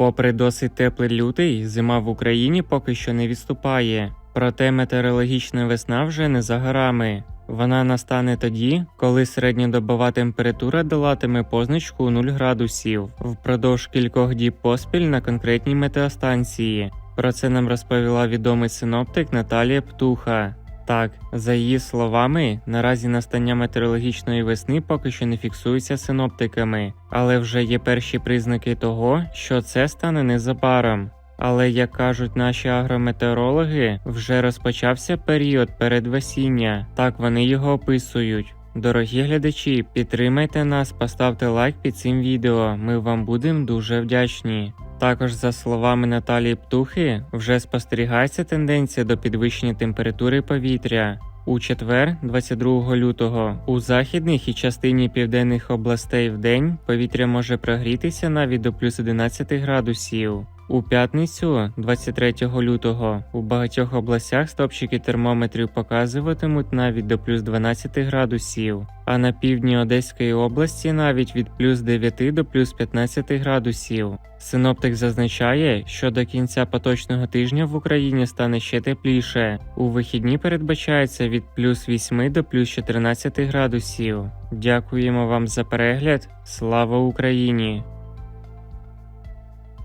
Попри досить теплий лютий, зима в Україні поки що не відступає. Проте метеорологічна весна вже не за горами. Вона настане тоді, коли середньодобова температура долатиме позначку 0 градусів впродовж кількох діб поспіль на конкретній метеостанції. Про це нам розповіла відомий синоптик Наталія Птуха. Так, за її словами, наразі настання метеорологічної весни поки що не фіксується синоптиками, але вже є перші признаки того, що це стане незабаром. Але як кажуть наші агрометеорологи, вже розпочався період передвесіння, так вони його описують. Дорогі глядачі, підтримайте нас, поставте лайк під цим відео. Ми вам будемо дуже вдячні. Також, за словами Наталії Птухи, вже спостерігається тенденція до підвищення температури повітря. У четвер, 22 лютого, у західних і частині південних областей в день повітря може прогрітися навіть до плюс 11 градусів. У п'ятницю, 23 лютого, у багатьох областях стопчики термометрів показуватимуть навіть до плюс 12 градусів, а на півдні Одеської області навіть від плюс 9 до плюс 15 градусів. Синоптик зазначає, що до кінця поточного тижня в Україні стане ще тепліше. У вихідні передбачається від плюс 8 до плюс 14 градусів. Дякуємо вам за перегляд. Слава Україні!